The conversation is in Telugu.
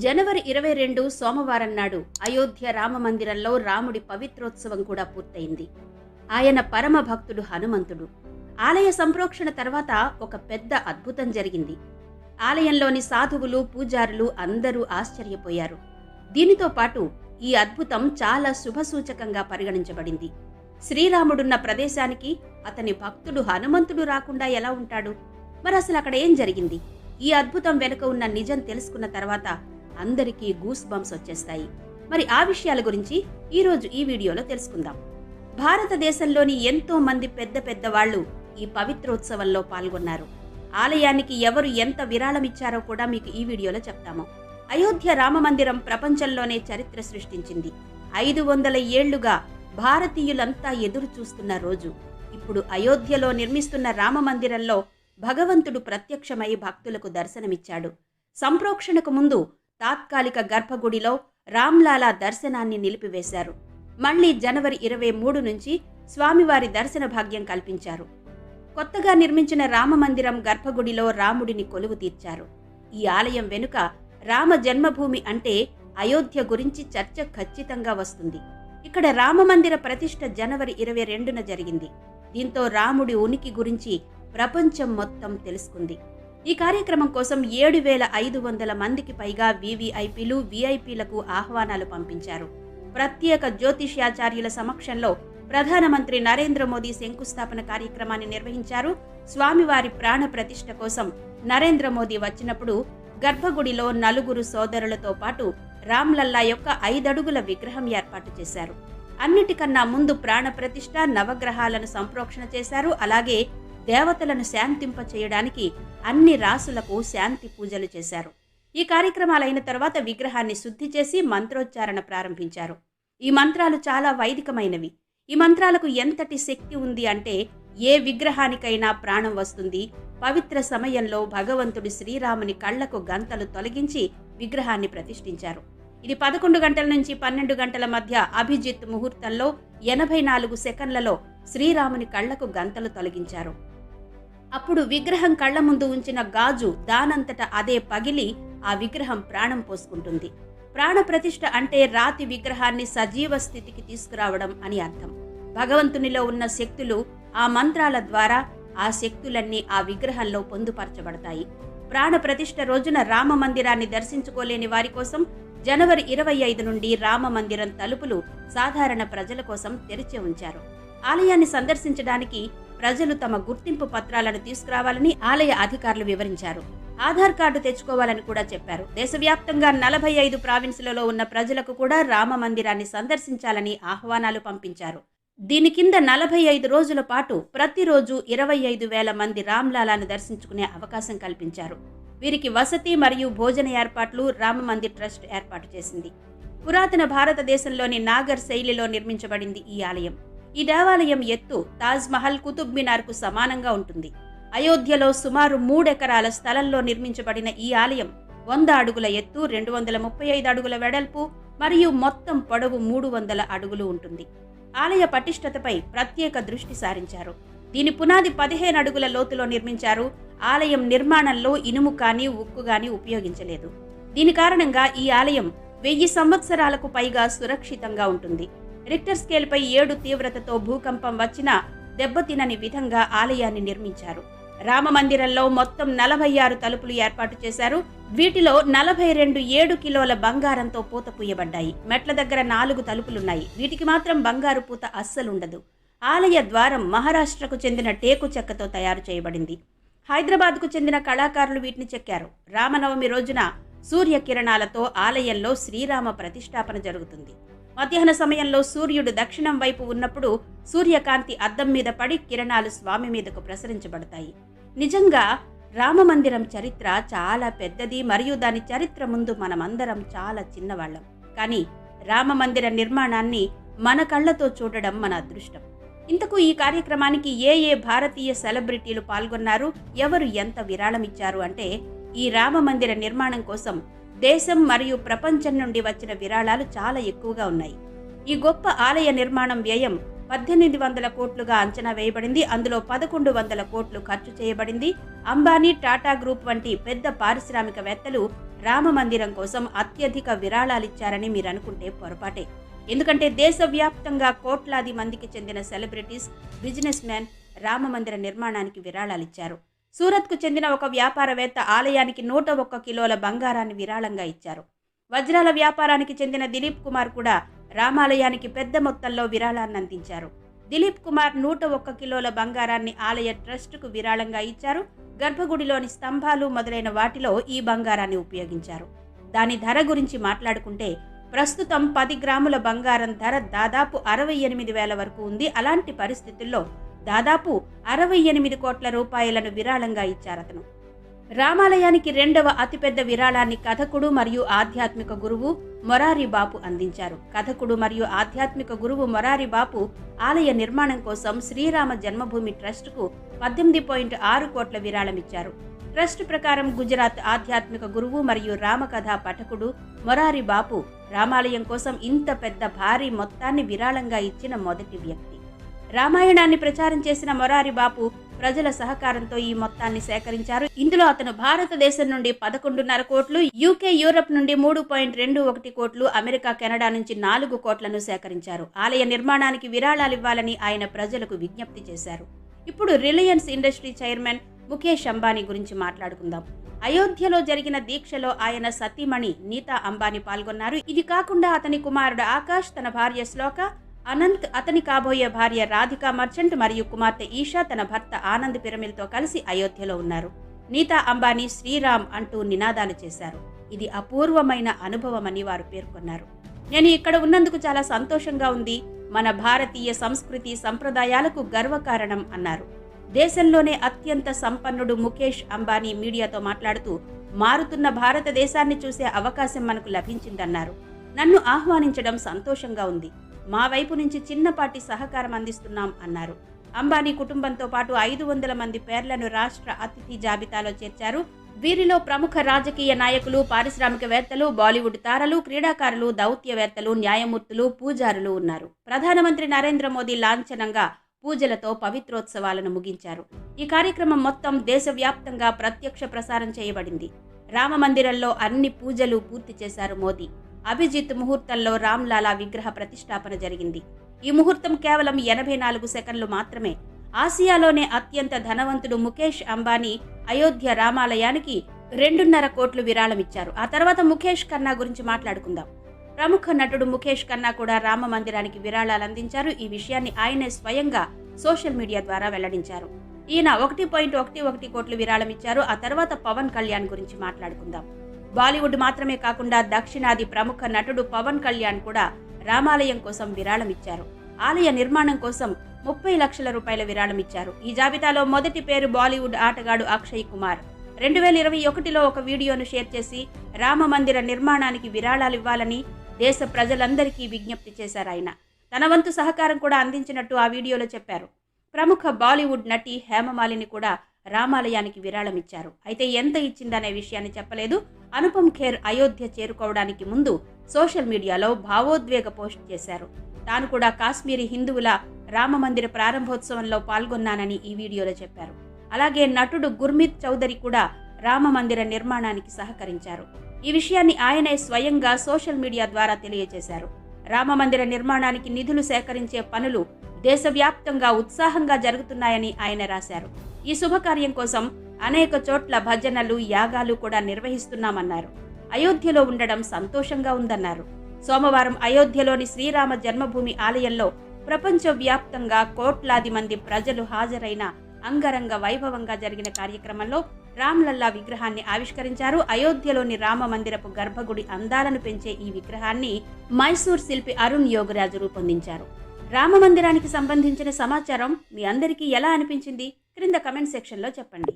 జనవరి ఇరవై రెండు సోమవారం నాడు అయోధ్య రామ మందిరంలో రాముడి పవిత్రోత్సవం కూడా పూర్తయింది. ఆయన పరమ భక్తుడు హనుమంతుడు. ఆలయ సంప్రోక్షణ తర్వాత ఒక పెద్ద అద్భుతం జరిగింది. ఆలయంలోని సాధువులు పూజారులు అందరూ ఆశ్చర్యపోయారు. దీనితో పాటు ఈ అద్భుతం చాలా శుభసూచకంగా పరిగణించబడింది. శ్రీరాముడున్న ప్రదేశానికి అతని భక్తుడు హనుమంతుడు రాకుండా ఎలా ఉంటాడు? మరి అసలు అక్కడ ఏం జరిగింది? ఈ అద్భుతం వెనుక ఉన్న నిజం తెలుసుకున్న తర్వాత అందరికీ గూస్ బంప్స్ వచ్చేస్తాయి. మరి ఆ విషయాల గురించి ఈరోజు ఈ వీడియోలో తెలుసుకుందాం. భారతదేశంలోని ఎంతో మంది పెద్ద పెద్ద వాళ్ళు ఈ పవిత్రోత్సవంలో పాల్గొన్నారు. ఆలయానికి ఎవరు ఎంత విరాళమిచ్చారో కూడా మీకు ఈ వీడియోలో చెప్తాము. అయోధ్య రామమందిరం ప్రపంచంలోనే చరిత్ర సృష్టించింది. ఐదు వందల ఏళ్ళుగా భారతీయులంతా ఎదురు చూస్తున్న రోజు. ఇప్పుడు అయోధ్యలో నిర్మిస్తున్న రామమందిరంలో భగవంతుడు ప్రత్యక్షమై భక్తులకు దర్శనమిచ్చాడు. సంప్రోక్షణకు ముందు తాత్కాలిక గర్భగుడిలో రామ్లాలా దర్శనాన్ని నిలిపివేశారు. మళ్ళీ జనవరి ఇరవై మూడు నుంచి స్వామివారి దర్శన భాగ్యం కల్పించారు. కొత్తగా నిర్మించిన రామమందిరం గర్భగుడిలో రాముడిని కొలువు తీర్చారు. ఈ ఆలయం వెనుక రామ జన్మభూమి అంటే అయోధ్య గురించి చర్చ ఖచ్చితంగా వస్తుంది. ఇక్కడ రామమందిర ప్రతిష్ఠ జనవరి ఇరవై రెండున జరిగింది. దీంతో రాముడి ఉనికి గురించి ప్రపంచం మొత్తం తెలుసుకుంది. ఈ కార్యక్రమం కోసం ఏడు వేల ఐదు వందల మందికి పైగా వీవీఐపీలు వీఐపీలకు ఆహ్వానాలు పంపించారు. ప్రత్యేక జ్యోతిష్యాచార్యుల సమక్షంలో ప్రధానమంత్రి నరేంద్ర మోదీ శంకుస్థాపన కార్యక్రమాన్ని నిర్వహించారు. స్వామివారి ప్రాణ ప్రతిష్ఠ కోసం నరేంద్ర మోదీ వచ్చినప్పుడు గర్భగుడిలో నలుగురు సోదరులతో పాటు రామ్లల్లా యొక్క ఐదడుగుల విగ్రహం ఏర్పాటు చేశారు. అన్నిటికన్నా ముందు ప్రాణ ప్రతిష్ఠ నవగ్రహాలను సంప్రోక్షణ చేశారు. అలాగే దేవతలను శాంతింప చేయడానికి అన్ని రాసులకు శాంతి పూజలు చేశారు. ఈ కార్యక్రమాలైన తర్వాత విగ్రహాన్ని శుద్ధి చేసి మంత్రోచ్చారణ ప్రారంభించారు. ఈ మంత్రాలు చాలా వైదికమైనవి. ఈ మంత్రాలకు ఎంతటి శక్తి ఉంది అంటే ఏ విగ్రహానికైనా ప్రాణం వస్తుంది. పవిత్ర సమయంలో భగవంతుడు శ్రీరాముని కళ్ళకు గంతలు తొలగించి విగ్రహాన్ని ప్రతిష్ఠించారు. ఇది పదకొండు గంటల నుంచి పన్నెండు గంటల మధ్య అభిజిత్ ముహూర్తంలో ఎనభై నాలుగు సెకండ్లలో శ్రీరాముని కళ్ళకు గంతలు తొలగించారు. అప్పుడు విగ్రహం కళ్ళ ముందు ఉంచిన గాజు దానంతట అదే పగిలి ఆ విగ్రహం ప్రాణం పోసుకుంటుంది. ప్రాణప్రతిష్ఠ అంటే రాతి విగ్రహాన్ని సజీవ స్థితికి తీసుకురావడం అని అర్థం. భగవంతునిలో ఉన్న శక్తులు ఆ మంత్రాల ద్వారా ఆ శక్తులన్నీ ఆ విగ్రహంలో పొందుపరచబడతాయి. ప్రాణప్రతిష్ట రోజున రామ మందిరాన్ని దర్శించుకోలేని వారి కోసం జనవరి ఇరవై ఐదు నుండి రామ మందిరం తలుపులు సాధారణ ప్రజల కోసం తెరిచి ఉంచారు. ఆలయాన్ని సందర్శించడానికి ప్రజలు తమ గుర్తింపు పత్రాలను తీసుకురావాలని ఆలయ అధికారులు వివరించారు. ఆధార్ కార్డు తెచ్చుకోవాలని కూడా చెప్పారు. దేశవ్యాప్తంగా నలభై ఐదు ప్రావిన్సులలో ఉన్న ప్రజలకు కూడా రామ మందిరాన్ని సందర్శించాలని ఆహ్వానాలు పంపించారు. దీని కింద నలభై ఐదు రోజుల పాటు ప్రతిరోజు ఇరవై ఐదు వేల మంది రామ్లాలాను దర్శించుకునే అవకాశం కల్పించారు. వీరికి వసతి మరియు భోజన ఏర్పాట్లు రామ మందిర్ ట్రస్ట్ ఏర్పాటు చేసింది. పురాతన భారతదేశంలోని నాగర్ శైలిలో నిర్మించబడింది ఈ ఆలయం. ఈ దేవాలయం ఎత్తు తాజ్మహల్ కుతుబ్ మినార్కు సమానంగా ఉంటుంది. అయోధ్యలో సుమారు మూడెకరాల స్థలంలో నిర్మించబడిన ఈ ఆలయం వంద అడుగుల ఎత్తు రెండు వందల ముప్పై ఐదు అడుగుల వెడల్పు మరియు మొత్తం పొడవు మూడు వందల అడుగులు ఉంటుంది. ఆలయ పటిష్టతపై ప్రత్యేక దృష్టి సారించారు. దీని పునాది పదిహేను అడుగుల లోతులో నిర్మించారు. ఆలయం నిర్మాణంలో ఇనుము కానీ ఉక్కు కానీ ఉపయోగించలేదు. దీని కారణంగా ఈ ఆలయం వెయ్యి సంవత్సరాలకు పైగా సురక్షితంగా ఉంటుంది. రిక్టర్ స్కేల్పై ఏడు తీవ్రతతో భూకంపం వచ్చినా దెబ్బతినని విధంగా ఆలయాన్ని నిర్మించారు. రామ మందిరంలో మొత్తం నలభై ఆరు తలుపులు ఏర్పాటు చేశారు. వీటిలో నలభై రెండు ఏడు కిలోల బంగారంతో పూత పూయబడ్డాయి. మెట్ల దగ్గర నాలుగు తలుపులున్నాయి. వీటికి మాత్రం బంగారు పూత అస్సలుండదు. ఆలయ ద్వారం మహారాష్ట్రకు చెందిన టేకు చెక్కతో తయారు చేయబడింది. హైదరాబాద్కు చెందిన కళాకారులు వీటిని చెక్కారు. రామనవమి రోజున సూర్యకిరణాలతో ఆలయంలో శ్రీరామ ప్రతిష్టాపన జరుగుతుంది. మధ్యాహ్న సమయంలో సూర్యుడు దక్షిణం వైపు ఉన్నప్పుడు సూర్యకాంతి అద్దం మీద పడి కిరణాలు స్వామి మీదకు ప్రసరించబడతాయి. నిజంగా రామమందిరం చరిత్ర చాలా పెద్దది మరియు దాని చరిత్ర ముందు మనమందరం చాలా చిన్నవాళ్ళం. కానీ రామమందిర నిర్మాణాన్ని మన కళ్ళతో చూడడం మన అదృష్టం. ఇంతకు ఈ కార్యక్రమానికి ఏ ఏ భారతీయ సెలబ్రిటీలు పాల్గొన్నారు? ఎవరు ఎంత విరాళమిచ్చారు? అంటే ఈ రామమందిర నిర్మాణం కోసం దేశం మరియు ప్రపంచం నుండి వచ్చిన విరాళాలు చాలా ఎక్కువగా ఉన్నాయి. ఈ గొప్ప ఆలయ నిర్మాణం వ్యయం పద్దెనిమిది వందల కోట్లుగా అంచనా వేయబడింది. అందులో పదకొండు వందల కోట్లు ఖర్చు చేయబడింది. అంబానీ టాటా గ్రూప్ వంటి పెద్ద పారిశ్రామికవేత్తలు రామ మందిరం కోసం అత్యధిక విరాళాలిచ్చారని మీరు అనుకుంటే పొరపాటే. ఎందుకంటే దేశవ్యాప్తంగా కోట్లాది మందికి చెందిన సెలబ్రిటీస్ బిజినెస్ మ్యాన్ రామ మందిర నిర్మాణానికి విరాళాలిచ్చారు సూరత్కు చెందిన ఒక వ్యాపారవేత్త ఆలయానికి నూట ఒక్క కిలోల బంగారాన్ని విరాళంగా ఇచ్చారు. వజ్రాల వ్యాపారానికి చెందిన దిలీప్ కుమార్ కూడా రామాలయానికి పెద్ద మొత్తంలో విరాళాన్ని అందించారు. దిలీప్ కుమార్ నూట ఒక్క కిలోల బంగారాన్ని ఆలయ ట్రస్టుకు విరాళంగా ఇచ్చారు. గర్భగుడిలోని స్తంభాలు మొదలైన వాటిలో ఈ బంగారాన్ని ఉపయోగించారు. దాని ధర గురించి మాట్లాడుకుంటే ప్రస్తుతం పది గ్రాముల బంగారం ధర దాదాపు అరవై ఎనిమిది వేల వరకు ఉంది. అలాంటి పరిస్థితుల్లో దాదాపు అరవై ఎనిమిది కోట్ల రూపాయలను విరాళంగా ఇచ్చారతను. రామాలయానికి రెండవ అతిపెద్ద విరాళాన్ని కథకుడు మరియు ఆధ్యాత్మిక గురువు మొరారి బాపు అందించారు. కథకుడు మరియు ఆధ్యాత్మిక గురువు మొరారి బాపు ఆలయ నిర్మాణం కోసం శ్రీరామ జన్మభూమి ట్రస్టుకు పద్దెనిమిది పాయింట్ ఆరు కోట్ల విరాళం ఇచ్చారు ట్రస్ట్ ప్రకారం గుజరాత్ ఆధ్యాత్మిక గురువు మరియు రామకథా పఠకుడు మొరారి బాపు రామాలయం కోసం ఇంత పెద్ద భారీ మొత్తాన్ని విరాళంగా ఇచ్చిన మొదటి వ్యక్తి. రామాయణాన్ని ప్రచారం చేసిన మొరారి బాపు ప్రజల సహకారంతో ఈ మొత్తాన్ని సేకరించారు. ఇందులో అతను భారతదేశం నుండి పదకొండున్నర కోట్లు యూకే యూరప్ నుండి మూడు పాయింట్ రెండు ఒకటి కోట్లు అమెరికా కెనడా నుంచి నాలుగు కోట్లను సేకరించారు. ఆలయ నిర్మాణానికి విరాళాలు ఇవ్వాలని ఆయన ప్రజలకు విజ్ఞప్తి చేశారు. ఇప్పుడు Reliance industry chairman Mukesh Ambani గురించి మాట్లాడుకుందాం. అయోధ్యలో జరిగిన దీక్షలో ఆయన సతీమణి నీతా అంబానీ పాల్గొన్నారు. ఇది కాకుండా అతని కుమారుడు ఆకాష్ తన భార్య శ్లోక అనంత్ అతని కాబోయే భార్య రాధికా మర్చెంట్ మరియు కుమార్తె ఈషా తన భర్త ఆనంద్ పిరమిల్తో కలిసి అయోధ్యలో ఉన్నారు. నీతా అంబానీ శ్రీరామ్ అంటూ నినాదాలు చేశారు. ఇది అపూర్వమైన అనుభవమని వారు పేర్కొన్నారు. నేను ఇక్కడ ఉన్నందుకు చాలా సంతోషంగా ఉంది. మన భారతీయ సంస్కృతి సంప్రదాయాలకు గర్వకారణం అన్నారు. దేశంలోనే అత్యంత సంపన్నుడు ముఖేష్ అంబానీ మీడియాతో మాట్లాడుతూ మారుతున్న భారతదేశాన్ని చూసే అవకాశం మనకు లభించిందన్నారు. నన్ను ఆహ్వానించడం సంతోషంగా ఉంది. మా వైపు నుంచి చిన్నపాటి సహకారం అందిస్తున్నాం అన్నారు. అంబానీ కుటుంబంతో పాటు ఐదు వందల మంది పేర్లను రాష్ట్ర అతిథి జాబితాలో చేర్చారు. వీరిలో ప్రముఖ రాజకీయ నాయకులు పారిశ్రామికవేత్తలు బాలీవుడ్ తారలు క్రీడాకారులు దౌత్యవేత్తలు న్యాయమూర్తులు పూజారులు ఉన్నారు. ప్రధానమంత్రి నరేంద్ర మోదీ లాంఛనంగా పూజలతో పవిత్రోత్సవాలను ముగించారు. ఈ కార్యక్రమం మొత్తం దేశవ్యాప్తంగా ప్రత్యక్ష ప్రసారం చేయబడింది. రామ మందిరంలో అన్ని పూజలు పూర్తి చేశారు మోదీ. అభిజిత్ ముహూర్తంలో రామ్లాలా విగ్రహ ప్రతిష్టాపన జరిగింది. ఈ ముహూర్తం కేవలం ఎనభై నాలుగు సెకండ్లు మాత్రమే. ఆసియాలోనే అత్యంత ధనవంతుడు ముఖేష్ అంబానీ అయోధ్య రామాలయానికి రెండున్నర కోట్లు విరాళం ఇచ్చారు ఆ తర్వాత ముఖేష్ కన్నా గురించి మాట్లాడుకుందాం. ప్రముఖ నటుడు ముఖేష్ కన్నా కూడా రామ మందిరానికి విరాళాలు అందించారు. ఈ విషయాన్ని ఆయనే స్వయంగా సోషల్ మీడియా ద్వారా వెల్లడించారు. ఈయన ఒకటి పాయింట్ ఒకటి ఒకటి కోట్లు విరాళం ఇచ్చారు ఆ తర్వాత పవన్ కళ్యాణ్ గురించి మాట్లాడుకుందాం. బాలీవుడ్ మాత్రమే కాకుండా దక్షిణాది ప్రముఖ నటుడు పవన్ కళ్యాణ్ కూడా రామాలయం కోసం విరాళం ఇచ్చారు ఆలయ నిర్మాణం కోసం ముప్పై లక్షల రూపాయల విరాళం ఇచ్చారు ఈ జాబితాలో మొదటి పేరు బాలీవుడ్ ఆటగాడు అక్షయ్ కుమార్. రెండు వేల ఇరవై ఒకటిలో ఒక వీడియోను షేర్ చేసి రామ మందిర నిర్మాణానికి విరాళాలు ఇవ్వాలని దేశ ప్రజలందరికీ విజ్ఞప్తి చేశారు ఆయన. తన వంతు సహకారం కూడా అందించినట్టు ఆ వీడియోలో చెప్పారు. ప్రముఖ బాలీవుడ్ నటి హేమమాలిని కూడా రామాలయానికి విరాళం ఇచ్చారు అయితే ఎంత ఇచ్చిందనే విషయాన్ని చెప్పలేదు. అనుపమ్ ఖేర్ అయోధ్య చేరుకోవడానికి ముందు సోషల్ మీడియాలో భావోద్వేగ పోస్ట్ చేశారు. తాను కూడా కాశ్మీరీ హిందువుల రామమందిర ప్రారంభోత్సవంలో పాల్గొన్నానని ఈ వీడియోలో చెప్పారు. అలాగే నటుడు గుర్మిత్ చౌదరి కూడా రామ మందిర నిర్మాణానికి సహకరించారు. ఈ విషయాన్ని ఆయనే స్వయంగా సోషల్ మీడియా ద్వారా తెలియజేశారు. రామ మందిర నిర్మాణానికి నిధులు సేకరించే పనులు దేశవ్యాప్తంగా ఉత్సాహంగా జరుగుతున్నాయని ఆయన రాశారు. ఈ శుభకార్యం కోసం అనేక చోట్ల భజనలు యాగాలు కూడా నిర్వహిస్తున్నామన్నారు. అయోధ్యలో ఉండడం సంతోషంగా ఉందన్నారు. సోమవారం అయోధ్యలోని శ్రీరామ జన్మభూమి ఆలయంలో ప్రపంచవ్యాప్తంగా కోట్లాది మంది ప్రజలు హాజరైన అంగరంగ వైభవంగా జరిగిన కార్యక్రమంలో రామ్లల్లా విగ్రహాన్ని ఆవిష్కరించారు. అయోధ్యలోని రామ మందిరపు గర్భగుడి అందాలను పెంచే ఈ విగ్రహాన్ని మైసూర్ శిల్పి అరుణ్ యోగరాజు రూపొందించారు. రామ మందిరానికి సంబంధించిన సమాచారం మీ అందరికీ ఎలా అనిపించింది? క్రింద కమెంట్ సెక్షన్లో చెప్పండి.